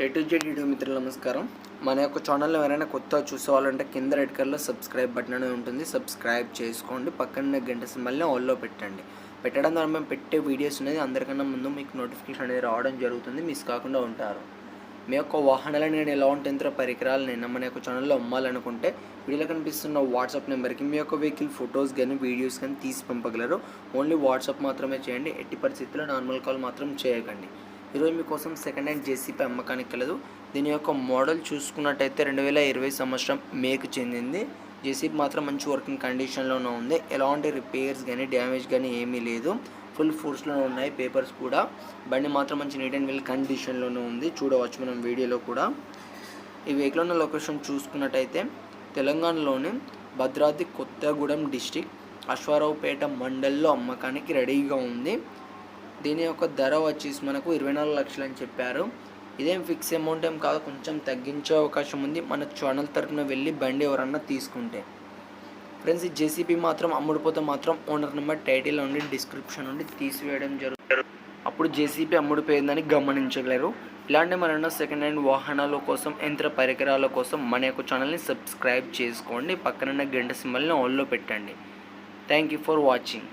A to Z video మిత్రులు నమస్కారం. మన యొక్క ఛానల్లో ఎవరైనా కొత్త చూసేవాళ్ళంటే కింద రెడ్ కలర్లో సబ్స్క్రైబ్ బటన్ అనేది ఉంటుంది. సబ్స్క్రైబ్ చేసుకోండి. పక్కన గంట సింబల్ని ఆల్లో పెట్టండి. పెట్టడం ద్వారా మేము పెట్టే వీడియోస్ అనేది అందరికన్నా ముందు మీకు నోటిఫికేషన్ అనేది రావడం జరుగుతుంది. మిస్ కాకుండా ఉంటారు. మీ యొక్క వాహనాలను నేను ఎలా ఉంటే యంత్ర పరికరాలు నేను మన యొక్క ఛానల్లో అమ్మాలనుకుంటే వీడియోలో కనిపిస్తున్న వాట్సాప్ నెంబర్కి మీ యొక్క వెహికల్ ఫొటోస్ కానీ వీడియోస్ కానీ తీసి పంపగలరు. ఓన్లీ వాట్సాప్ మాత్రమే చేయండి. ఎట్టి పరిస్థితుల్లో నార్మల్ కాల్ మాత్రం చేయకండి. ఈరోజు మీకోసం సెకండ్ హ్యాండ్ జేసీపీ అమ్మకానికి కలదు దీని యొక్క మోడల్ చూసుకున్నట్టయితే రెండు వేల ఇరవై సంవత్సరం మేకు చెందింది. జేసీపీ మాత్రం మంచి వర్కింగ్ కండిషన్లోనే ఉంది. ఎలాంటి రిపేర్స్ కానీ డ్యామేజ్ కానీ ఏమీ లేదు. ఫుల్ ఫోర్స్లోనే ఉన్నాయి. పేపర్స్ కూడా. బండి మాత్రం మంచి నీట్ అండ్ వెల్ కండిషన్లోనే ఉంది. చూడవచ్చు మనం వీడియోలో కూడా. ఈ వెహికల్ ఉన్న లొకేషన్ చూసుకున్నట్టయితే తెలంగాణలోని భద్రాద్రి కొత్తగూడెం డిస్టిక్ అశ్వారావుపేట మండల్లో అమ్మకానికి రెడీగా ఉంది. దీని యొక్క ధర వచ్చేసి మనకు ఇరవై నాలుగు లక్షలు అని చెప్పారు. ఇదేం ఫిక్స్ అమౌంట్ ఏం కాదు కొంచెం తగ్గించే అవకాశం ఉంది. మన ఛానల్ తరపున వెళ్ళి బండి ఎవరన్నా తీసుకుంటే. ఫ్రెండ్స్ ఈ జేసీబీ మాత్రం అమ్ముడుపోతే మాత్రం ఓనర్ నెంబర్ టైటిల్ నుండి డిస్క్రిప్షన్ నుండి తీసివేయడం జరుగుతుంది. అప్పుడు జేసీబీ అమ్ముడుపోయిందని గమనించగలరు. ఇలాంటి మరన్న సెకండ్ హ్యాండ్ వాహనాల కోసం యంత్ర పరికరాల కోసం మన యొక్క ఛానల్ని సబ్స్క్రైబ్ చేసుకోండి. పక్కనున్న గంట సింబల్ని ఆన్లో పెట్టండి. Thank you for watching